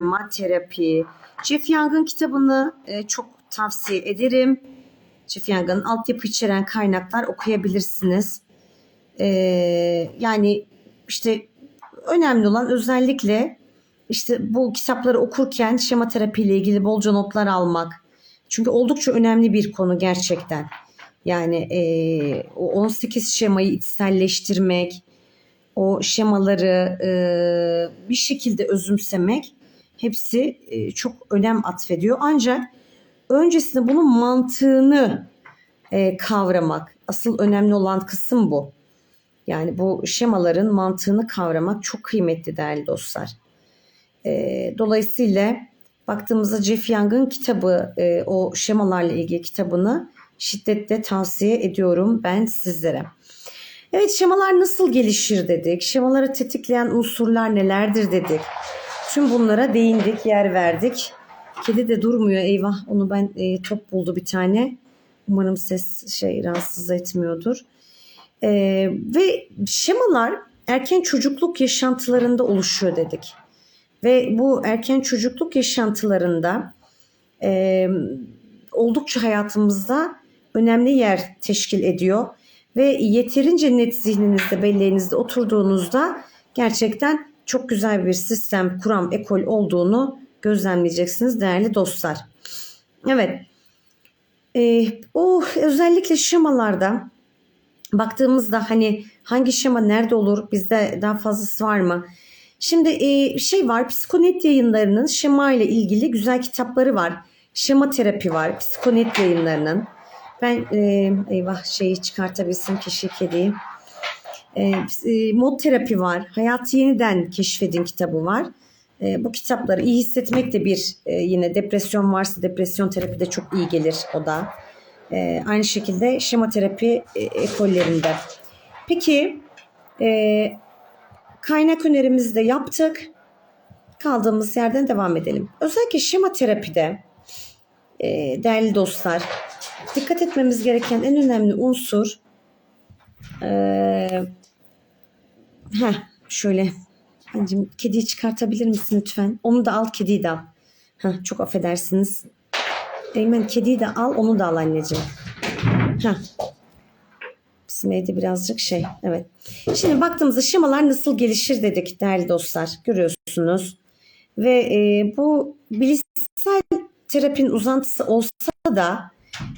şema terapi. Jeff Young'ın kitabını e, çok tavsiye ederim. Jeff Young'ın altyapı içeren kaynaklar okuyabilirsiniz. E, yani işte önemli olan özellikle işte bu kitapları okurken şema terapi ile ilgili bolca notlar almak. Çünkü oldukça önemli bir konu gerçekten. Yani e, o 18 şemayı içselleştirmek, o şemaları e, bir şekilde özümsemek hepsi e, çok önem atfediyor. Ancak öncesinde bunun mantığını e, kavramak asıl önemli olan kısım bu. Yani bu şemaların mantığını kavramak çok kıymetli değerli dostlar. E, dolayısıyla baktığımızda Jeff Young'ın kitabı, o şemalarla ilgili kitabını şiddetle tavsiye ediyorum ben sizlere. Evet şemalar nasıl gelişir dedik. Şemaları tetikleyen unsurlar nelerdir dedik. Tüm bunlara değindik, yer verdik. Kedi de durmuyor eyvah. Onu ben e, top buldu bir tane. Umarım ses şey rahatsız etmiyordur. E, ve şemalar erken çocukluk yaşantılarında oluşuyor dedik. Ve bu erken çocukluk yaşantılarında e, oldukça hayatımızda önemli yer teşkil ediyor. Ve yeterince net zihninizde, belleğinizde oturduğunuzda gerçekten çok güzel bir sistem, kuram, ekol olduğunu gözlemleyeceksiniz değerli dostlar. Evet, e, o özellikle şemalarda baktığımızda hani hangi şema nerede olur, bizde daha fazlası var mı? Şimdi e, şey var, psikonet yayınlarının şema ile ilgili güzel kitapları var. Şema terapi var, psikonet yayınlarının. Ben e, eyvah şeyi çıkartabilsem keşke kediyi. E, e, mod terapi var. Hayatı yeniden keşfedin kitabı var. E, bu kitapları iyi hissetmek de bir e, yine depresyon varsa depresyon terapi de çok iyi gelir o da. E, aynı şekilde şema terapi e, ekollerinde. Peki e, kaynak önerimizi de yaptık. Kaldığımız yerden devam edelim. Özellikle şema terapide e, değerli dostlar dikkat etmemiz gereken en önemli unsur ee, heh, şöyle anneciğim kediyi çıkartabilir misin lütfen? Onu da al kediyi de al. Heh, çok affedersiniz. Eymen kediyi de al onu da al anneciğim. Heh. Bizim evde birazcık şey. Evet. Şimdi baktığımızda şemalar nasıl gelişir dedik değerli dostlar. Görüyorsunuz. Ve e, bu bilişsel terapinin uzantısı olsa da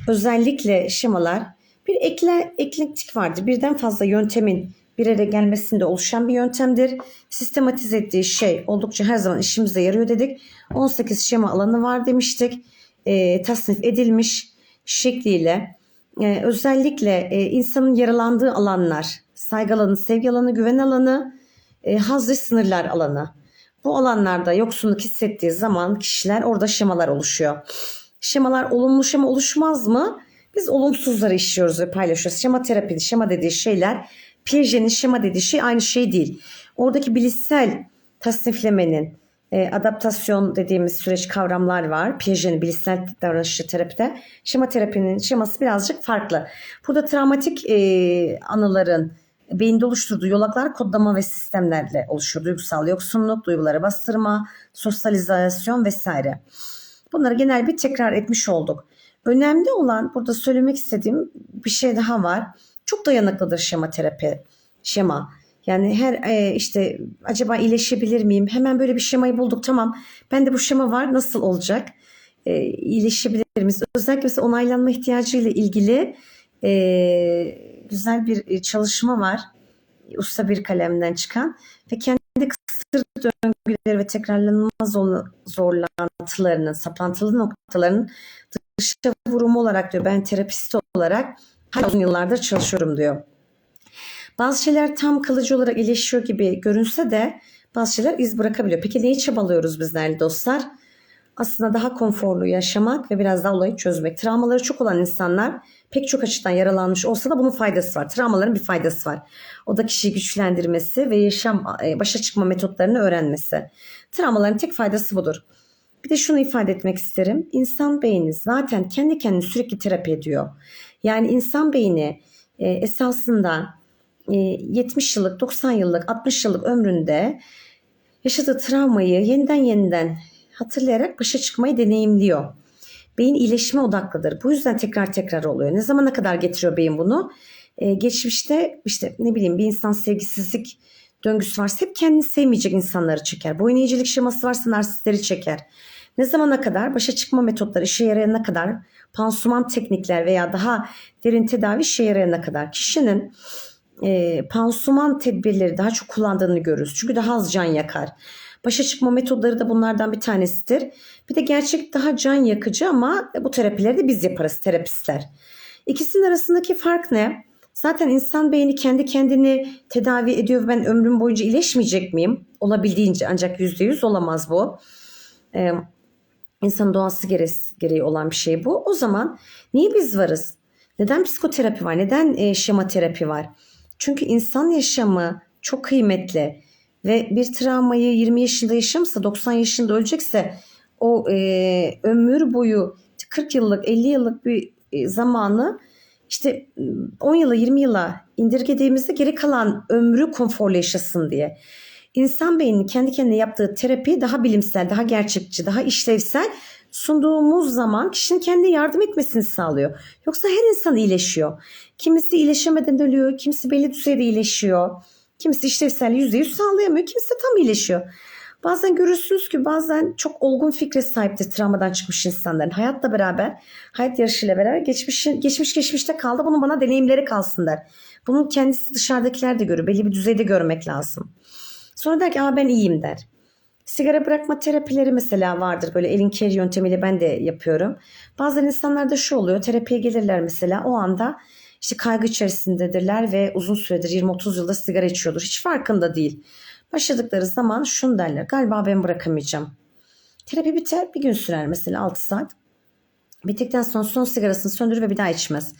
özellikle şemalar bir ekle, eklektik vardır. Birden fazla yöntemin bir araya gelmesinde oluşan bir yöntemdir. Sistematize ettiği şey oldukça her zaman işimize yarıyor dedik. 18 şema alanı var demiştik. E, tasnif edilmiş şekliyle e, özellikle e, insanın yaralandığı alanlar, saygı alanı, sevgi alanı, güven alanı, e, haz ve sınırlar alanı. Bu alanlarda yoksunluk hissettiği zaman kişiler orada şemalar oluşuyor. Şemalar olumlu şema oluşmaz mı? Biz olumsuzları işliyoruz ve paylaşıyoruz. Şema terapisi, şema dediği şeyler Piaget'in şema dediği şey aynı şey değil. Oradaki bilişsel tasniflemenin, e, adaptasyon dediğimiz süreç kavramlar var. Piaget'in bilişsel davranışçı terapide. Şema terapinin şeması birazcık farklı. Burada travmatik e, anıların beyinde oluşturduğu yolaklar kodlama ve sistemlerle oluşuyor. Duygusal yoksunluk, duygulara bastırma, sosyalizasyon vesaire. Bunları genel bir tekrar etmiş olduk. Önemli olan burada söylemek istediğim bir şey daha var. Çok dayanıklıdır şema terapi. Şema. Yani her e, işte acaba iyileşebilir miyim? Hemen böyle bir şemayı bulduk tamam. Ben de bu şema var nasıl olacak? E, iyileşebilir miyiz? Özellikle mesela onaylanma ihtiyacıyla ilgili e, güzel bir çalışma var. Usta bir kalemden çıkan ve kendi kısır döngüleri ve tekrarlanmaz zorlantılarının, saplantılı noktalarının dışa vurumu olarak diyor. Ben terapist olarak uzun yıllardır çalışıyorum diyor. Bazı şeyler tam kalıcı olarak iyileşiyor gibi görünse de bazı şeyler iz bırakabiliyor. Peki neyi çabalıyoruz biz değerli dostlar? Aslında daha konforlu yaşamak ve biraz daha olayı çözmek. Travmaları çok olan insanlar pek çok açıdan yaralanmış olsa da bunun faydası var. Travmaların bir faydası var. O da kişiyi güçlendirmesi ve yaşam başa çıkma metotlarını öğrenmesi. Travmaların tek faydası budur. Bir de şunu ifade etmek isterim. İnsan beyni zaten kendi kendini sürekli terapi ediyor. Yani insan beyni e, esasında e, 70 yıllık, 90 yıllık, 60 yıllık ömründe yaşadığı travmayı yeniden yeniden hatırlayarak başa çıkmayı deneyimliyor. Beyin iyileşme odaklıdır. Bu yüzden tekrar tekrar oluyor. Ne zamana kadar getiriyor beyin bunu? Ee, geçmişte işte ne bileyim bir insan sevgisizlik döngüsü varsa hep kendini sevmeyecek insanları çeker. Boyun eğicilik şeması varsa narsistleri çeker. Ne zamana kadar? Başa çıkma metotları işe yarayana kadar, pansuman teknikler veya daha derin tedavi işe yarayana kadar kişinin e, pansuman tedbirleri daha çok kullandığını görürüz. Çünkü daha az can yakar. Başa çıkma metodları da bunlardan bir tanesidir. Bir de gerçek daha can yakıcı ama bu terapileri de biz yaparız terapistler. İkisinin arasındaki fark ne? Zaten insan beyni kendi kendini tedavi ediyor ben ömrüm boyunca iyileşmeyecek miyim? Olabildiğince ancak yüzde yüz olamaz bu. Ee, insanın doğası gereği, olan bir şey bu. O zaman niye biz varız? Neden psikoterapi var? Neden e, şema terapi var? Çünkü insan yaşamı çok kıymetli ve bir travmayı 20 yaşında yaşamışsa 90 yaşında ölecekse o e, ömür boyu 40 yıllık 50 yıllık bir e, zamanı işte 10 yıla 20 yıla indirgediğimizde geri kalan ömrü konforlu yaşasın diye. İnsan beyninin kendi kendine yaptığı terapi daha bilimsel, daha gerçekçi, daha işlevsel sunduğumuz zaman kişinin kendine yardım etmesini sağlıyor. Yoksa her insan iyileşiyor. Kimisi iyileşemeden ölüyor, kimisi belli düzeyde iyileşiyor. Kimisi işlevsel %100 sağlayamıyor, kimisi tam iyileşiyor. Bazen görürsünüz ki bazen çok olgun fikre sahiptir travmadan çıkmış insanların. Hayatla beraber, hayat yarışıyla beraber geçmiş, geçmiş geçmişte kaldı. Bunun bana deneyimleri kalsın der. Bunun kendisi dışarıdakiler de görür. Belli bir düzeyde görmek lazım. Sonra der ki Aa, ben iyiyim der. Sigara bırakma terapileri mesela vardır. Böyle elin keri yöntemiyle ben de yapıyorum. Bazen insanlarda şu oluyor. Terapiye gelirler mesela o anda işte kaygı içerisindedirler ve uzun süredir 20-30 yılda sigara içiyordur. Hiç farkında değil. Başladıkları zaman şunu derler. Galiba ben bırakamayacağım. Terapi biter bir gün sürer mesela 6 saat. Bittikten sonra son sigarasını söndürür ve bir daha içmez.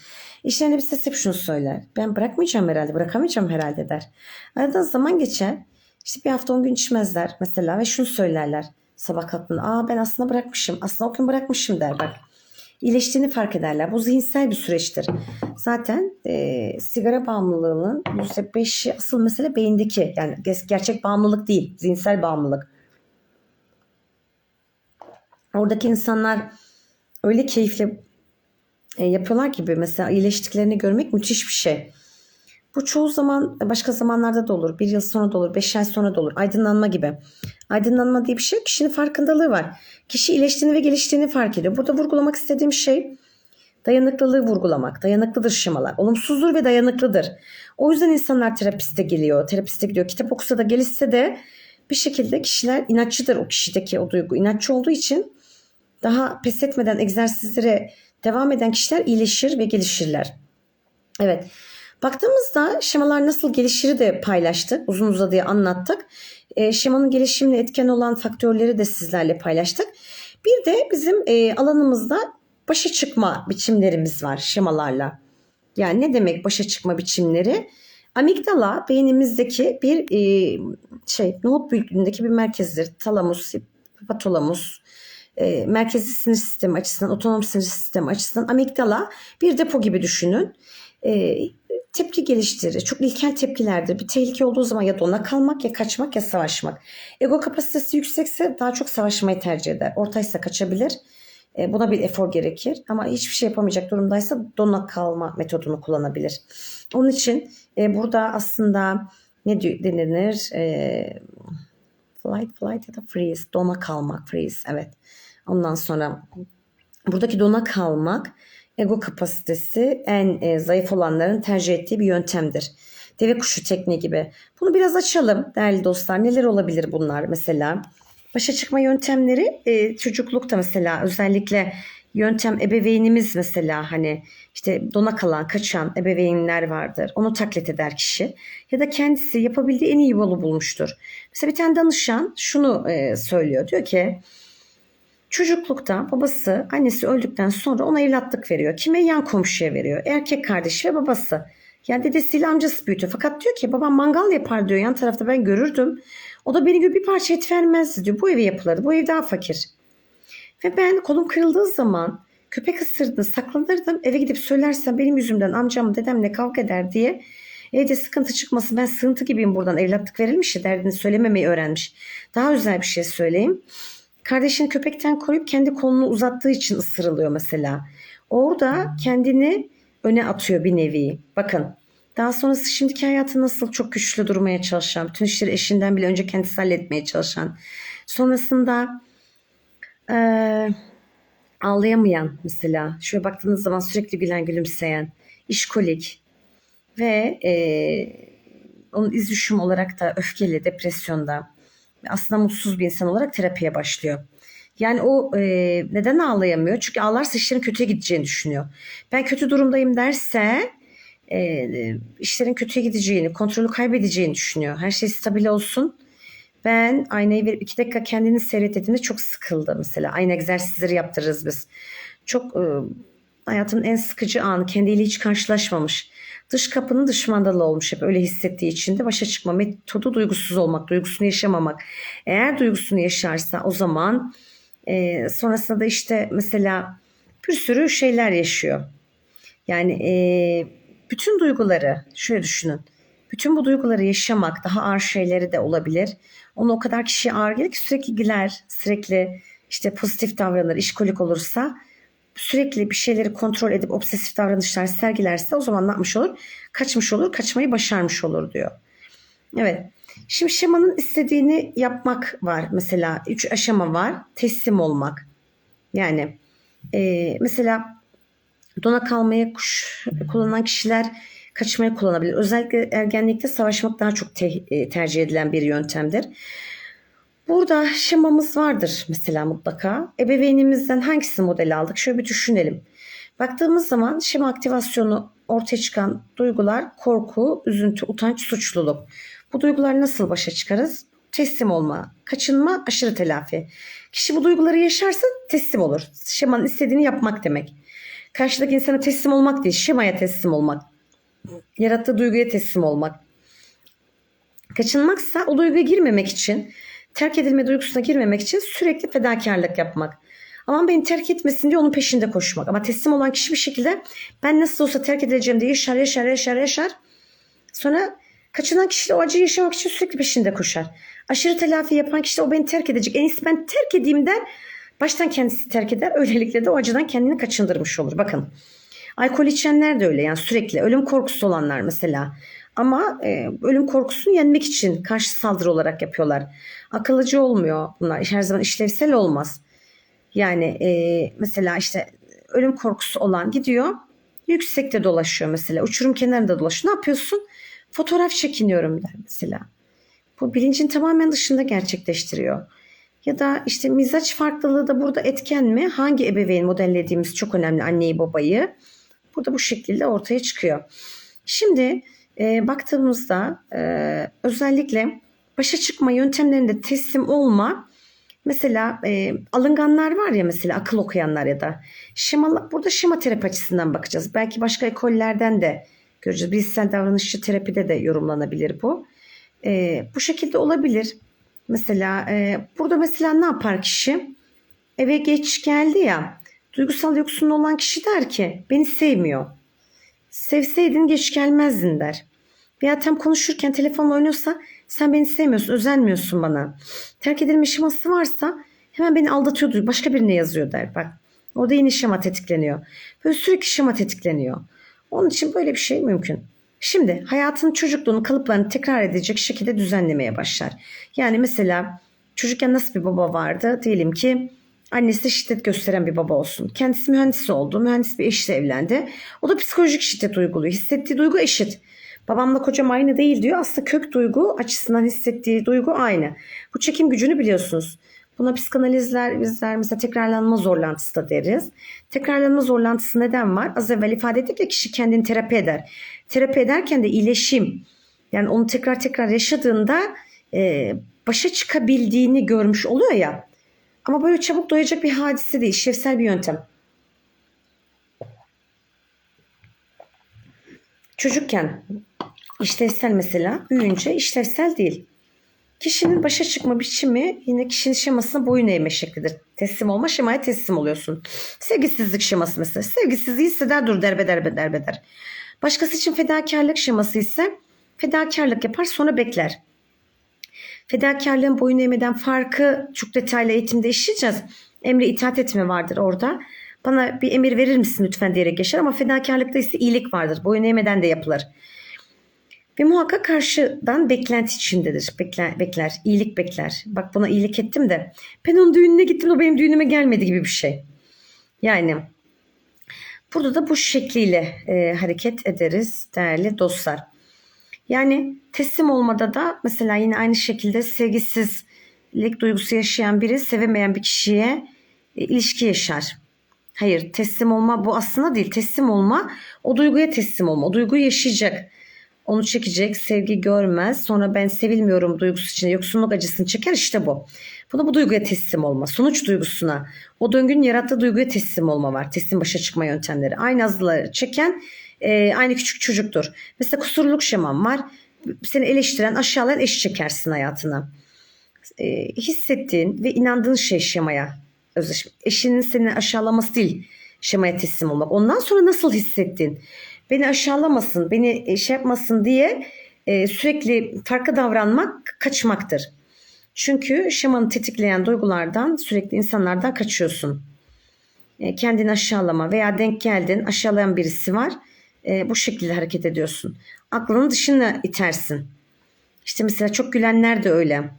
İşlerinde bir ses hep şunu söyler. Ben bırakmayacağım herhalde, bırakamayacağım herhalde der. Aradan zaman geçer. İşte bir hafta 10 gün içmezler mesela ve şunu söylerler. Sabah kalktığında aa ben aslında bırakmışım. Aslında o gün bırakmışım der bak. İyileştiğini fark ederler. Bu zihinsel bir süreçtir. Zaten e, sigara bağımlılığının %5'i asıl mesele beyindeki. Yani gerçek bağımlılık değil. Zihinsel bağımlılık. Oradaki insanlar öyle keyifle e, yapıyorlar gibi mesela iyileştiklerini görmek müthiş bir şey. Bu çoğu zaman başka zamanlarda da olur. Bir yıl sonra da olur, beş ay sonra da olur. Aydınlanma gibi. Aydınlanma diye bir şey. Kişinin farkındalığı var. Kişi iyileştiğini ve geliştiğini fark ediyor. Burada vurgulamak istediğim şey dayanıklılığı vurgulamak. Dayanıklıdır şemalar. Olumsuzdur ve dayanıklıdır. O yüzden insanlar terapiste geliyor. Terapiste gidiyor. Kitap okusa da gelişse de bir şekilde kişiler inatçıdır o kişideki o duygu. İnatçı olduğu için daha pes etmeden egzersizlere devam eden kişiler iyileşir ve gelişirler. Evet. Baktığımızda şemalar nasıl gelişir de paylaştık. Uzun uzadıya anlattık. E, şemanın gelişimine etken olan faktörleri de sizlerle paylaştık. Bir de bizim e, alanımızda başa çıkma biçimlerimiz var şemalarla. Yani ne demek başa çıkma biçimleri? Amigdala beynimizdeki bir e, şey nohut büyüklüğündeki bir merkezdir. Talamus, hipotalamus, e, merkezi sinir sistemi açısından, otonom sinir sistemi açısından amigdala bir depo gibi düşünün. E, tepki geliştirir. Çok ilkel tepkilerdir. Bir tehlike olduğu zaman ya dona kalmak ya kaçmak ya savaşmak. Ego kapasitesi yüksekse daha çok savaşmayı tercih eder. Ortaysa kaçabilir. E, buna bir efor gerekir. Ama hiçbir şey yapamayacak durumdaysa dona kalma metodunu kullanabilir. Onun için e, burada aslında ne denir? E, flight, flight ya da freeze. Dona kalmak, freeze. Evet. Ondan sonra buradaki dona kalmak ego kapasitesi en e, zayıf olanların tercih ettiği bir yöntemdir. Deve kuşu tekniği gibi. Bunu biraz açalım değerli dostlar. Neler olabilir bunlar mesela? Başa çıkma yöntemleri e, çocuklukta mesela özellikle yöntem ebeveynimiz mesela hani işte dona kalan kaçan ebeveynler vardır. Onu taklit eder kişi. Ya da kendisi yapabildiği en iyi yolu bulmuştur. Mesela bir tane danışan şunu e, söylüyor. Diyor ki Çocuklukta babası annesi öldükten sonra ona evlatlık veriyor. Kime yan komşuya veriyor. Erkek kardeşi ve babası. Yani dedesiyle amcası büyütüyor. Fakat diyor ki babam mangal yapar diyor. Yan tarafta ben görürdüm. O da beni bir parça et vermezdi diyor. Bu evi yapılırdı. Bu ev daha fakir. Ve ben kolum kırıldığı zaman köpek ısırdığını saklanırdım. Eve gidip söylersem benim yüzümden amcam dedemle kavga eder diye evde sıkıntı çıkmasın ben sığıntı gibiyim buradan evlatlık verilmiş ya derdini söylememeyi öğrenmiş. Daha özel bir şey söyleyeyim. Kardeşini köpekten koruyup kendi kolunu uzattığı için ısırılıyor mesela. Orada kendini öne atıyor bir nevi. Bakın daha sonrası şimdiki hayatı nasıl çok güçlü durmaya çalışan, bütün işleri eşinden bile önce kendisi halletmeye çalışan. Sonrasında eee, ağlayamayan mesela. Şöyle baktığınız zaman sürekli gülen gülümseyen, işkolik ve eee, onun iz düşümü olarak da öfkeli, depresyonda aslında mutsuz bir insan olarak terapiye başlıyor. Yani o e, neden ağlayamıyor? Çünkü ağlarsa işlerin kötüye gideceğini düşünüyor. Ben kötü durumdayım derse e, işlerin kötüye gideceğini, kontrolü kaybedeceğini düşünüyor. Her şey stabil olsun. Ben aynayı verip iki dakika kendini seyret dediğimde çok sıkıldı mesela. Aynı egzersizleri yaptırırız biz. Çok e, hayatının en sıkıcı anı kendiyle hiç karşılaşmamış. Dış kapının dış mandalı olmuş hep öyle hissettiği için de başa çıkma metodu duygusuz olmak, duygusunu yaşamamak. Eğer duygusunu yaşarsa o zaman e, sonrasında da işte mesela bir sürü şeyler yaşıyor. Yani e, bütün duyguları şöyle düşünün. Bütün bu duyguları yaşamak daha ağır şeyleri de olabilir. Onu o kadar kişiye ağır gelir ki sürekli güler, sürekli işte pozitif davranır, işkolik olursa sürekli bir şeyleri kontrol edip obsesif davranışlar sergilerse o zaman ne yapmış olur? Kaçmış olur, kaçmayı başarmış olur diyor. Evet. Şimdi şemanın istediğini yapmak var. Mesela üç aşama var. Teslim olmak. Yani e, mesela dona kalmaya kuş, kullanan kişiler kaçmaya kullanabilir. Özellikle ergenlikte savaşmak daha çok te- e, tercih edilen bir yöntemdir. Burada şemamız vardır mesela mutlaka. Ebeveynimizden hangisini model aldık? Şöyle bir düşünelim. Baktığımız zaman şema aktivasyonu ortaya çıkan duygular korku, üzüntü, utanç, suçluluk. Bu duygular nasıl başa çıkarız? Teslim olma, kaçınma, aşırı telafi. Kişi bu duyguları yaşarsa teslim olur. Şemanın istediğini yapmak demek. Karşıdaki insana teslim olmak değil, şemaya teslim olmak. Yarattığı duyguya teslim olmak. Kaçınmaksa o duyguya girmemek için, terk edilme duygusuna girmemek için sürekli fedakarlık yapmak. Aman beni terk etmesin diye onun peşinde koşmak. Ama teslim olan kişi bir şekilde ben nasıl olsa terk edileceğim diye yaşar yaşar yaşar yaşar. Sonra kaçınan kişi de o acıyı yaşamak için sürekli peşinde koşar. Aşırı telafi yapan kişi de o beni terk edecek. En iyisi ben terk edeyim. Baştan kendisi terk eder. Öylelikle de o acıdan kendini kaçındırmış olur. Bakın alkol içenler de öyle yani sürekli ölüm korkusu olanlar mesela. Ama e, ölüm korkusunu yenmek için karşı saldırı olarak yapıyorlar. Akıllıcı olmuyor bunlar. Her zaman işlevsel olmaz. Yani e, mesela işte ölüm korkusu olan gidiyor yüksekte dolaşıyor mesela. Uçurum kenarında dolaşıyor. Ne yapıyorsun? Fotoğraf çekiniyorum der mesela. Bu bilincin tamamen dışında gerçekleştiriyor. Ya da işte mizaç farklılığı da burada etken mi? Hangi ebeveyn modellediğimiz çok önemli anneyi babayı. Burada bu şekilde ortaya çıkıyor. Şimdi e, baktığımızda e, özellikle başa çıkma yöntemlerinde teslim olma Mesela e, alınganlar var ya mesela akıl okuyanlar ya da şema, burada şema terapi açısından bakacağız. Belki başka ekollerden de göreceğiz. Bilişsel davranışçı terapide de yorumlanabilir bu. E, bu şekilde olabilir. Mesela e, burada mesela ne yapar kişi? Eve geç geldi ya duygusal yoksun olan kişi der ki beni sevmiyor. Sevseydin geç gelmezdin der. Veya tam konuşurken telefonla oynuyorsa sen beni sevmiyorsun, özenmiyorsun bana. Terk edilme şeması varsa hemen beni aldatıyordu. Başka birine yazıyor der. Bak orada yine şema tetikleniyor. Böyle sürekli şema tetikleniyor. Onun için böyle bir şey mümkün. Şimdi hayatın çocukluğunun kalıplarını tekrar edecek şekilde düzenlemeye başlar. Yani mesela çocukken nasıl bir baba vardı? Diyelim ki annesi şiddet gösteren bir baba olsun. Kendisi mühendis oldu. Mühendis bir eşle evlendi. O da psikolojik şiddet uyguluyor. Hissettiği duygu eşit. Babamla kocam aynı değil diyor. Aslında kök duygu açısından hissettiği duygu aynı. Bu çekim gücünü biliyorsunuz. Buna psikanalizler bizler mesela tekrarlanma zorlantısı da deriz. Tekrarlanma zorlantısı neden var? Az evvel ifade ettik ya kişi kendini terapi eder. Terapi ederken de iyileşim yani onu tekrar tekrar yaşadığında e, başa çıkabildiğini görmüş oluyor ya. Ama böyle çabuk doyacak bir hadise değil. Şefsel bir yöntem. Çocukken işlevsel mesela büyüyünce işlevsel değil. Kişinin başa çıkma biçimi yine kişinin şemasına boyun eğme şeklidir. Teslim olma şemaya teslim oluyorsun. Sevgisizlik şeması mesela. Sevgisizliği hisseder dur derbeder beder beder. Başkası için fedakarlık şeması ise fedakarlık yapar sonra bekler. Fedakarlığın boyun eğmeden farkı çok detaylı eğitimde işleyeceğiz. Emre itaat etme vardır orada. Bana bir emir verir misin lütfen diyerek geçer ama fedakarlıkta ise iyilik vardır. Boyun eğmeden de yapılır. Ve muhakkak karşıdan beklenti içindedir. Bekler, bekler, iyilik bekler. Bak buna iyilik ettim de ben onun düğününe gittim o benim düğünüme gelmedi gibi bir şey. Yani burada da bu şekliyle e, hareket ederiz değerli dostlar. Yani teslim olmada da mesela yine aynı şekilde sevgisizlik duygusu yaşayan biri sevemeyen bir kişiye e, ilişki yaşar. Hayır teslim olma bu aslında değil. Teslim olma o duyguya teslim olma. O duyguyu yaşayacak. Onu çekecek, sevgi görmez. Sonra ben sevilmiyorum duygusu içinde yoksunluk acısını çeker işte bu. Buna bu duyguya teslim olma. Sonuç duygusuna, o döngünün yarattığı duyguya teslim olma var. Teslim başa çıkma yöntemleri. Aynı azıları çeken e, aynı küçük çocuktur. Mesela kusurluluk şeman var. Seni eleştiren, aşağılayan eş çekersin hayatına. E, hissettiğin ve inandığın şey şemaya özleşmek. Eşinin seni aşağılaması değil şemaya teslim olmak. Ondan sonra nasıl hissettin? Beni aşağılamasın, beni şey yapmasın diye e, sürekli farklı davranmak kaçmaktır. Çünkü şemanı tetikleyen duygulardan sürekli insanlardan kaçıyorsun. E, kendini aşağılama veya denk geldin aşağılayan birisi var. E, bu şekilde hareket ediyorsun. Aklının dışına itersin. İşte mesela çok gülenler de öyle.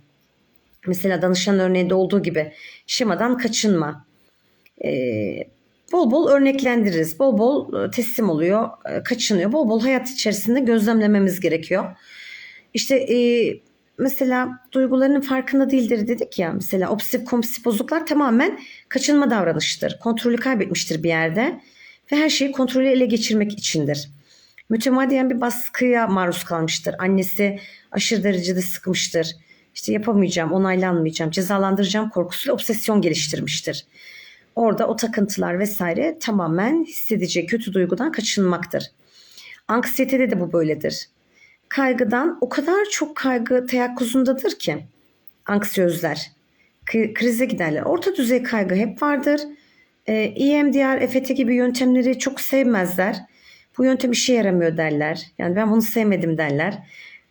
Mesela danışan örneğinde olduğu gibi şemadan kaçınma. Ee, bol bol örneklendiririz. Bol bol e, teslim oluyor, e, kaçınıyor. Bol bol hayat içerisinde gözlemlememiz gerekiyor. İşte e, mesela duygularının farkında değildir dedik ya. Mesela obsesif kompulsif bozukluklar tamamen kaçınma davranıştır. Kontrolü kaybetmiştir bir yerde ve her şeyi kontrolü ele geçirmek içindir. Mütemadiyen bir baskıya maruz kalmıştır. Annesi aşırı derecede sıkmıştır işte yapamayacağım, onaylanmayacağım, cezalandıracağım korkusuyla obsesyon geliştirmiştir. Orada o takıntılar vesaire tamamen hissedeceği kötü duygudan kaçınmaktır. Anksiyetede de bu böyledir. Kaygıdan o kadar çok kaygı teyakkuzundadır ki anksiyözler krize giderler. Orta düzey kaygı hep vardır. E, EMDR, EFT gibi yöntemleri çok sevmezler. Bu yöntem işe yaramıyor derler. Yani ben bunu sevmedim derler.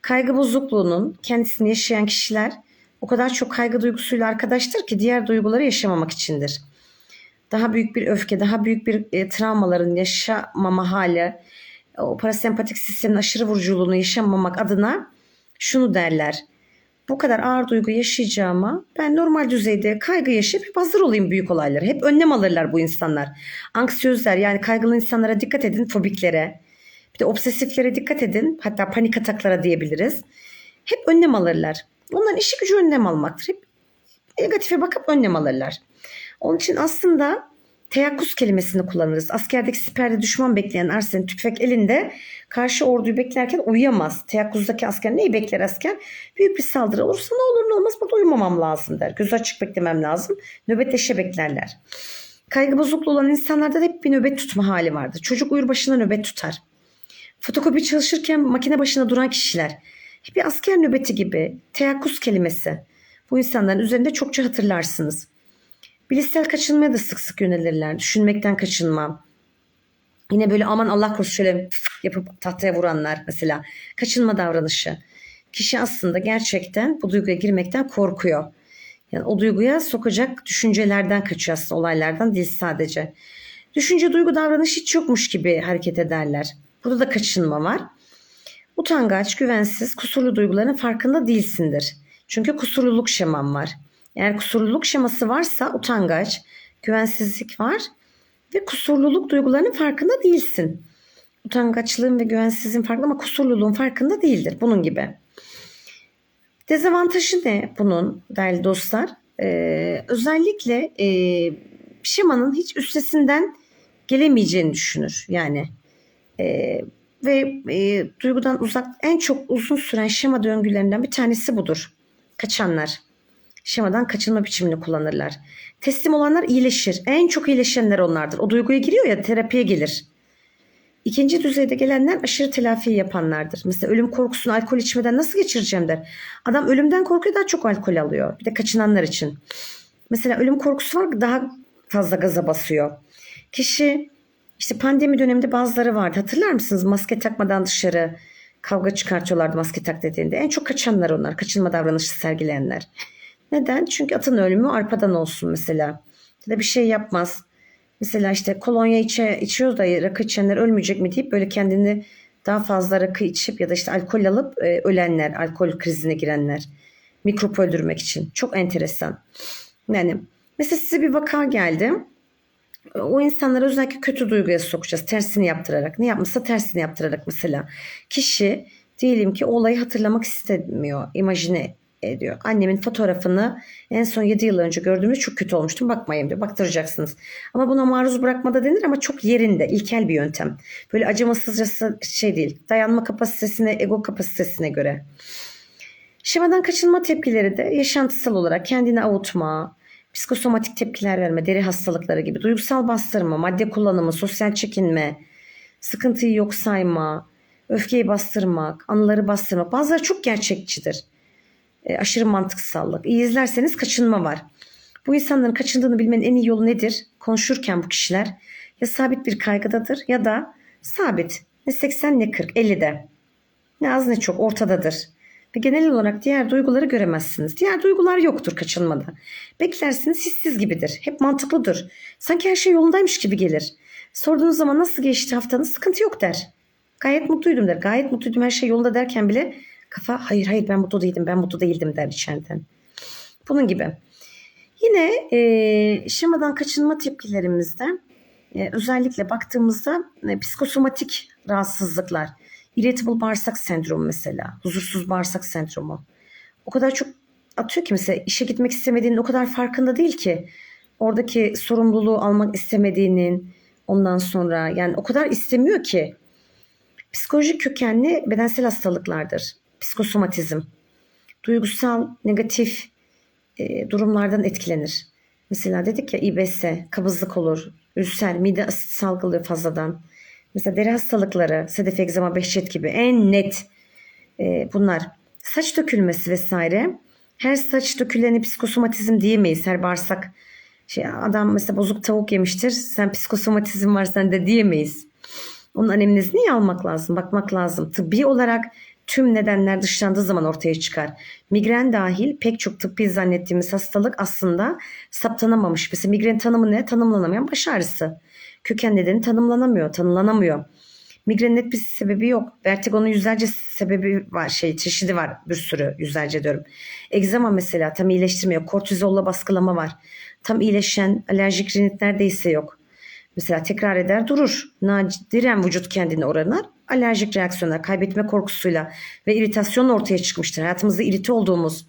Kaygı bozukluğunun kendisini yaşayan kişiler o kadar çok kaygı duygusuyla arkadaştır ki diğer duyguları yaşamamak içindir. Daha büyük bir öfke, daha büyük bir e, travmaların yaşamama hali, o parasempatik sistemin aşırı vuruculuğunu yaşamamak adına şunu derler. Bu kadar ağır duygu yaşayacağıma ben normal düzeyde kaygı yaşayıp hep hazır olayım büyük olaylara. Hep önlem alırlar bu insanlar. Anksiyözler yani kaygılı insanlara dikkat edin fobiklere bir de obsesiflere dikkat edin. Hatta panik ataklara diyebiliriz. Hep önlem alırlar. Onların işi gücü önlem almaktır. Hep negatife bakıp önlem alırlar. Onun için aslında teyakkuz kelimesini kullanırız. Askerdeki siperde düşman bekleyen Arsen tüfek elinde karşı orduyu beklerken uyuyamaz. Teyakkuzdaki asker neyi bekler asker? Büyük bir saldırı olursa ne olur ne olmaz burada uyumamam lazım der. Gözü açık beklemem lazım. Nöbetleşe beklerler. Kaygı bozukluğu olan insanlarda da hep bir nöbet tutma hali vardır. Çocuk uyur başına nöbet tutar. Fotokopi çalışırken makine başında duran kişiler. Bir asker nöbeti gibi teyakkuz kelimesi. Bu insanların üzerinde çokça hatırlarsınız. Bilişsel kaçınmaya da sık sık yönelirler. Düşünmekten kaçınma. Yine böyle aman Allah korusun şöyle yapıp tahtaya vuranlar mesela. Kaçınma davranışı. Kişi aslında gerçekten bu duyguya girmekten korkuyor. Yani o duyguya sokacak düşüncelerden kaçıyor aslında olaylardan değil sadece. Düşünce, duygu, davranış hiç yokmuş gibi hareket ederler. Burada da kaçınma var. Utangaç, güvensiz, kusurlu duyguların farkında değilsindir. Çünkü kusurluluk şeman var. Eğer kusurluluk şeması varsa utangaç, güvensizlik var ve kusurluluk duygularının farkında değilsin. Utangaçlığın ve güvensizliğin farkında ama kusurluluğun farkında değildir. Bunun gibi. Dezavantajı ne bunun değerli dostlar? Ee, özellikle e, şemanın hiç üstesinden gelemeyeceğini düşünür. Yani e, ve e, duygudan uzak en çok uzun süren şema döngülerinden bir tanesi budur. Kaçanlar. Şemadan kaçınma biçimini kullanırlar. Teslim olanlar iyileşir. En çok iyileşenler onlardır. O duyguya giriyor ya terapiye gelir. İkinci düzeyde gelenler aşırı telafi yapanlardır. Mesela ölüm korkusunu alkol içmeden nasıl geçireceğim der. Adam ölümden korkuyor daha çok alkol alıyor. Bir de kaçınanlar için. Mesela ölüm korkusu var daha fazla gaza basıyor. Kişi işte pandemi döneminde bazıları vardı. Hatırlar mısınız? Maske takmadan dışarı Kavga çıkartıyorlardı maske tak dediğinde. En çok kaçanlar onlar. Kaçınma davranışı sergileyenler. Neden? Çünkü atın ölümü arpadan olsun mesela. Ya da bir şey yapmaz. Mesela işte kolonya içe, içiyor da rakı içenler ölmeyecek mi deyip böyle kendini daha fazla rakı içip ya da işte alkol alıp e, ölenler, alkol krizine girenler. Mikrop öldürmek için. Çok enteresan. Yani mesela size bir vaka geldi. O insanları özellikle kötü duyguya sokacağız. Tersini yaptırarak. Ne yapmışsa tersini yaptırarak mesela. Kişi diyelim ki olayı hatırlamak istemiyor. imajine ediyor. Annemin fotoğrafını en son 7 yıl önce gördüğümde çok kötü olmuştum. Bakmayayım diyor. Baktıracaksınız. Ama buna maruz bırakmada denir ama çok yerinde. ilkel bir yöntem. Böyle acımasızcası şey değil. Dayanma kapasitesine, ego kapasitesine göre. Şemadan kaçınma tepkileri de yaşantısal olarak kendini avutma, psikosomatik tepkiler verme, deri hastalıkları gibi, duygusal bastırma, madde kullanımı, sosyal çekinme, sıkıntıyı yok sayma, öfkeyi bastırmak, anıları bastırmak. Bazıları çok gerçekçidir. E, aşırı mantıksallık. İyi izlerseniz kaçınma var. Bu insanların kaçındığını bilmenin en iyi yolu nedir? Konuşurken bu kişiler ya sabit bir kaygıdadır ya da sabit. Ne 80 ne 40, 50'de. Ne az ne çok ortadadır. Ve genel olarak diğer duyguları göremezsiniz. Diğer duygular yoktur kaçınmada. Beklersiniz hissiz gibidir. Hep mantıklıdır. Sanki her şey yolundaymış gibi gelir. Sorduğunuz zaman nasıl geçti haftanız sıkıntı yok der. Gayet mutluydum der. Gayet mutluydum her şey yolunda derken bile kafa hayır hayır ben mutlu değildim ben mutlu değildim der içeriden. Bunun gibi. Yine e, şemadan kaçınma tepkilerimizde e, özellikle baktığımızda e, psikosomatik rahatsızlıklar. Irritable bağırsak sendromu mesela. Huzursuz bağırsak sendromu. O kadar çok atıyor ki mesela işe gitmek istemediğinin o kadar farkında değil ki. Oradaki sorumluluğu almak istemediğinin ondan sonra yani o kadar istemiyor ki. Psikolojik kökenli bedensel hastalıklardır. Psikosomatizm. Duygusal, negatif e, durumlardan etkilenir. Mesela dedik ya İBS, kabızlık olur, ülser, mide asit salgılıyor fazladan. Mesela deri hastalıkları, sedef egzama, behçet gibi en net e, bunlar. Saç dökülmesi vesaire. Her saç döküleni psikosomatizm diyemeyiz. Her bağırsak şey adam mesela bozuk tavuk yemiştir. Sen psikosomatizm var sende diyemeyiz. Onun anemnezini iyi almak lazım, bakmak lazım. Tıbbi olarak tüm nedenler dışlandığı zaman ortaya çıkar. Migren dahil pek çok tıbbi zannettiğimiz hastalık aslında saptanamamış. Mesela migren tanımı ne? Tanımlanamayan baş ağrısı. Köken nedeni tanımlanamıyor, tanımlanamıyor. Migrenin net bir sebebi yok. Vertigonun yüzlerce sebebi var, şey çeşidi var bir sürü yüzlerce diyorum. Egzama mesela tam iyileştirmiyor. Kortizolla baskılama var. Tam iyileşen alerjik rinit neredeyse yok. Mesela tekrar eder durur. Nadiren vücut kendini oranlar. Alerjik reaksiyonlar, kaybetme korkusuyla ve iritasyonla ortaya çıkmıştır. Hayatımızda irite olduğumuz,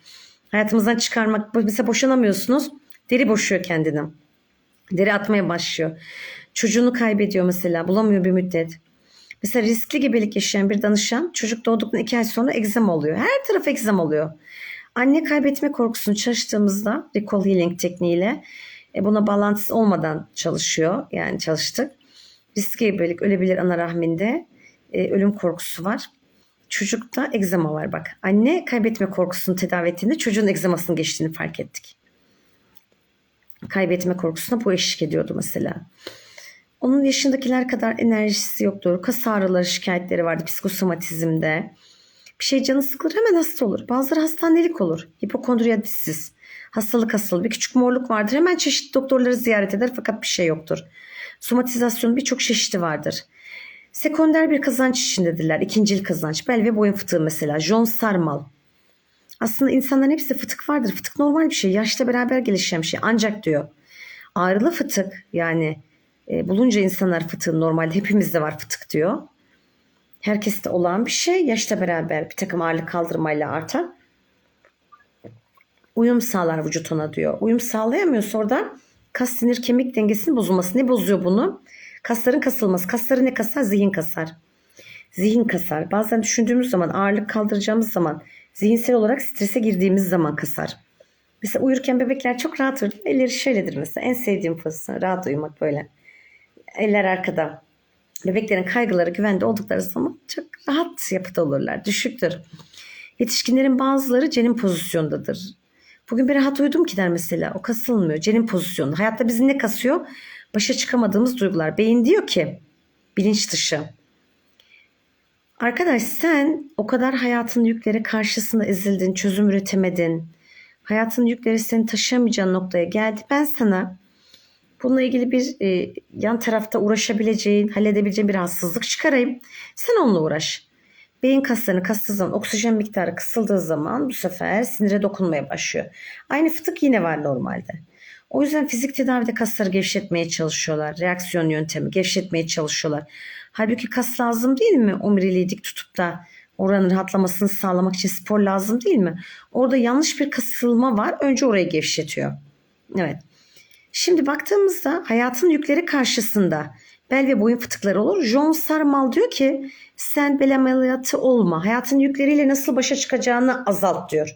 hayatımızdan çıkarmak, mesela boşanamıyorsunuz. Deri boşuyor kendini. Deri atmaya başlıyor. Çocuğunu kaybediyor mesela, bulamıyor bir müddet. Mesela riskli gebelik yaşayan bir danışan çocuk doğduktan iki ay sonra egzama oluyor. Her taraf egzama oluyor. Anne kaybetme korkusunu çalıştığımızda recall healing tekniğiyle e, buna bağlantısı olmadan çalışıyor. Yani çalıştık. Riskli gebelik ölebilir ana rahminde. E, ölüm korkusu var. Çocukta egzama var bak. Anne kaybetme korkusunu tedavi ettiğinde çocuğun egzamasının geçtiğini fark ettik. Kaybetme korkusuna bu eşlik ediyordu mesela. Onun yaşındakiler kadar enerjisi yoktur. Kas ağrıları şikayetleri vardı psikosomatizmde. Bir şey canı sıkılır hemen hasta olur. Bazıları hastanelik olur. Hipokondriyadissiz. Hastalık hastalığı. Bir küçük morluk vardır. Hemen çeşitli doktorları ziyaret eder fakat bir şey yoktur. Somatizasyonun birçok çeşidi vardır. Sekonder bir kazanç içindedirler. İkincil kazanç. Bel ve boyun fıtığı mesela. John Sarmal. Aslında insanların hepsi fıtık vardır. Fıtık normal bir şey. Yaşla beraber gelişen bir şey. Ancak diyor ağrılı fıtık yani e, bulunca insanlar fıtığın normalde hepimizde var fıtık diyor. Herkeste olan bir şey yaşla beraber bir takım ağırlık kaldırmayla artar. Uyum sağlar vücut ona diyor. Uyum sağlayamıyorsa orada kas sinir kemik dengesinin bozulması. Ne bozuyor bunu? Kasların kasılması. Kasları ne kasar? Zihin kasar. Zihin kasar. Bazen düşündüğümüz zaman ağırlık kaldıracağımız zaman zihinsel olarak strese girdiğimiz zaman kasar. Mesela uyurken bebekler çok rahat uyur. Elleri şöyledir mesela. En sevdiğim pozisyon. Rahat uyumak böyle. Eller arkada. Bebeklerin kaygıları güvende oldukları zaman çok rahat yapıda olurlar. Düşüktür. Yetişkinlerin bazıları cenin pozisyondadır. Bugün bir rahat uyudum ki der mesela. O kasılmıyor. Cenin pozisyonu. Hayatta bizi ne kasıyor? Başa çıkamadığımız duygular. Beyin diyor ki bilinç dışı. Arkadaş sen o kadar hayatın yükleri karşısında ezildin, çözüm üretemedin. Hayatın yükleri seni taşıyamayacağın noktaya geldi. Ben sana bununla ilgili bir e, yan tarafta uğraşabileceğin, halledebileceğin bir rahatsızlık çıkarayım. Sen onunla uğraş. Beyin kaslarını kastığı zaman oksijen miktarı kısıldığı zaman bu sefer sinire dokunmaya başlıyor. Aynı fıtık yine var normalde. O yüzden fizik tedavide kasları gevşetmeye çalışıyorlar. Reaksiyon yöntemi gevşetmeye çalışıyorlar. Halbuki kas lazım değil mi? Omuriliği dik tutup da oranın rahatlamasını sağlamak için spor lazım değil mi? Orada yanlış bir kasılma var. Önce orayı gevşetiyor. Evet. Şimdi baktığımızda hayatın yükleri karşısında bel ve boyun fıtıkları olur. John Sarmal diyor ki sen bel ameliyatı olma. Hayatın yükleriyle nasıl başa çıkacağını azalt diyor.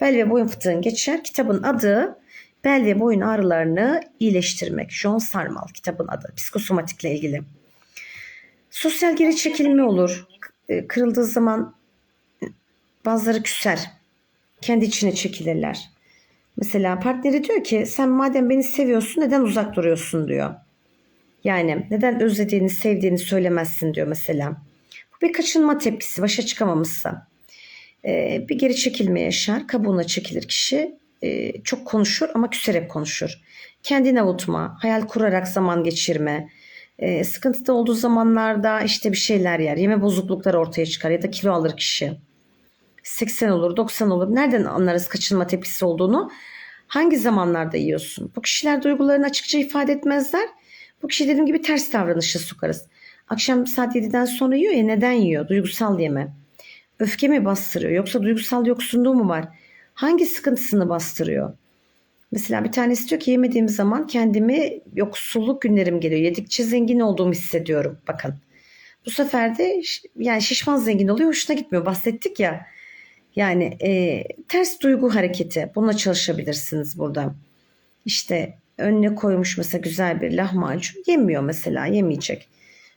Bel ve boyun fıtığın geçer. Kitabın adı bel ve boyun ağrılarını iyileştirmek. John Sarmal kitabın adı. Psikosomatikle ilgili. Sosyal geri çekilme olur. E, Kırıldığı zaman bazıları küser. Kendi içine çekilirler. Mesela partneri diyor ki sen madem beni seviyorsun neden uzak duruyorsun diyor. Yani neden özlediğini, sevdiğini söylemezsin diyor mesela. Bu bir kaçınma tepkisi, başa çıkamamışsa. Ee, bir geri çekilme yaşar, kabuğuna çekilir kişi. Ee, çok konuşur ama küserek konuşur. Kendini avutma, hayal kurarak zaman geçirme. Ee, sıkıntıda olduğu zamanlarda işte bir şeyler yer, yeme bozuklukları ortaya çıkar ya da kilo alır kişi. 80 olur, 90 olur. Nereden anlarız kaçınma tepkisi olduğunu? Hangi zamanlarda yiyorsun? Bu kişiler duygularını açıkça ifade etmezler. Bu kişi dediğim gibi ters davranışa sokarız. Akşam saat 7'den sonra yiyor ya neden yiyor? Duygusal yeme. Öfke mi bastırıyor yoksa duygusal yoksunluğu mu var? Hangi sıkıntısını bastırıyor? Mesela bir tanesi diyor ki yemediğim zaman kendimi yoksulluk günlerim geliyor. Yedikçe zengin olduğumu hissediyorum. Bakın. Bu sefer de yani şişman zengin oluyor. Hoşuna gitmiyor. Bahsettik ya. Yani e, ters duygu hareketi. Bununla çalışabilirsiniz burada. İşte önüne koymuş mesela güzel bir lahmacun. Yemiyor mesela. Yemeyecek.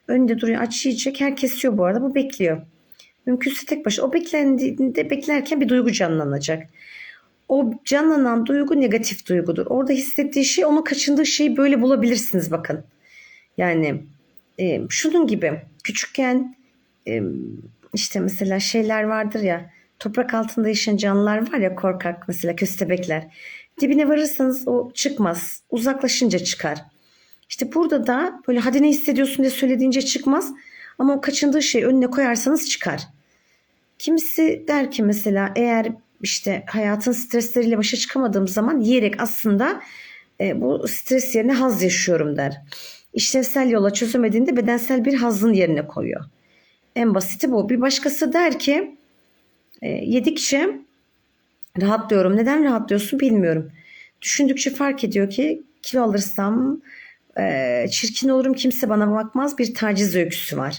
Önünde duruyor aç yiyecek. Herkes yiyor bu arada. Bu bekliyor. Mümkünse tek başına. O beklendiğinde beklerken bir duygu canlanacak. O canlanan duygu negatif duygudur. Orada hissettiği şey onun kaçındığı şeyi böyle bulabilirsiniz bakın. Yani e, şunun gibi küçükken e, işte mesela şeyler vardır ya toprak altında yaşayan canlılar var ya korkak mesela köstebekler. Dibine varırsanız o çıkmaz. Uzaklaşınca çıkar. İşte burada da böyle hadi ne hissediyorsun diye söylediğince çıkmaz. Ama o kaçındığı şeyi önüne koyarsanız çıkar. Kimisi der ki mesela eğer işte hayatın stresleriyle başa çıkamadığım zaman yiyerek aslında e, bu stres yerine haz yaşıyorum der. İşlevsel yola çözemediğinde bedensel bir hazın yerine koyuyor. En basiti bu. Bir başkası der ki e, yedikçe rahatlıyorum. Neden rahatlıyorsun bilmiyorum. Düşündükçe fark ediyor ki kilo alırsam e, çirkin olurum kimse bana bakmaz bir taciz öyküsü var.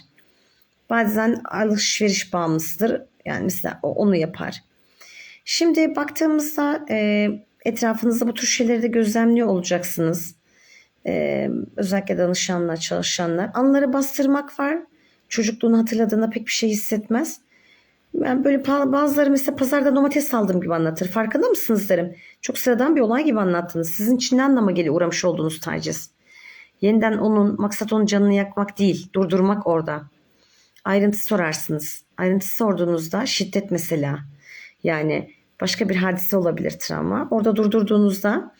Bazen alışveriş bağımlısıdır. Yani mesela onu yapar. Şimdi baktığımızda e, etrafınızda bu tür şeyleri de gözlemliyor olacaksınız. E, özellikle danışanlar, çalışanlar. Anıları bastırmak var. Çocukluğunu hatırladığında pek bir şey hissetmez. Ben böyle bazıları mesela pazarda domates aldığım gibi anlatır. Farkında mısınız derim. Çok sıradan bir olay gibi anlattınız. Sizin için ne anlama geliyor uğramış olduğunuz taciz? Yeniden onun maksat onun canını yakmak değil, durdurmak orada. Ayrıntı sorarsınız. Ayrıntı sorduğunuzda şiddet mesela. Yani başka bir hadise olabilir travma. Orada durdurduğunuzda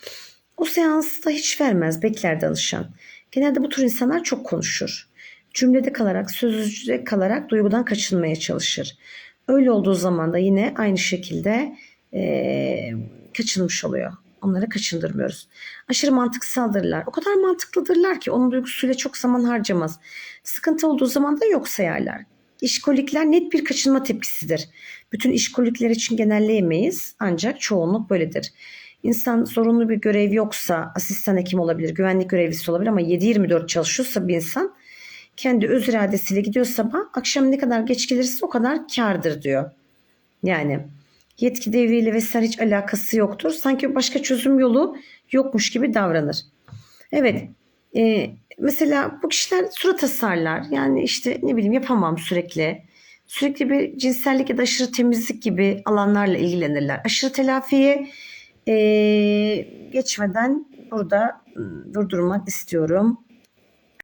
o seansta hiç vermez, bekler danışan. Genelde bu tür insanlar çok konuşur. Cümlede kalarak, sözcüde kalarak duygudan kaçınmaya çalışır. Öyle olduğu zaman da yine aynı şekilde eee, kaçınmış oluyor. Onları kaçındırmıyoruz. Aşırı mantıksaldırlar. O kadar mantıklıdırlar ki onun duygusuyla çok zaman harcamaz. Sıkıntı olduğu zaman da yok sayarlar. İşkolikler net bir kaçınma tepkisidir. Bütün işkolikler için genelleyemeyiz ancak çoğunluk böyledir. İnsan zorunlu bir görev yoksa asistan hekim olabilir, güvenlik görevlisi olabilir ama 7-24 çalışıyorsa bir insan kendi öz iradesiyle gidiyor sabah akşam ne kadar geç gelirse o kadar kârdır diyor. Yani yetki devriyle vesaire hiç alakası yoktur. Sanki başka çözüm yolu yokmuş gibi davranır. Evet. e, mesela bu kişiler surat asarlar. Yani işte ne bileyim yapamam sürekli. Sürekli bir cinsellik ya da aşırı temizlik gibi alanlarla ilgilenirler. Aşırı telafiye e, geçmeden burada ım, durdurmak istiyorum.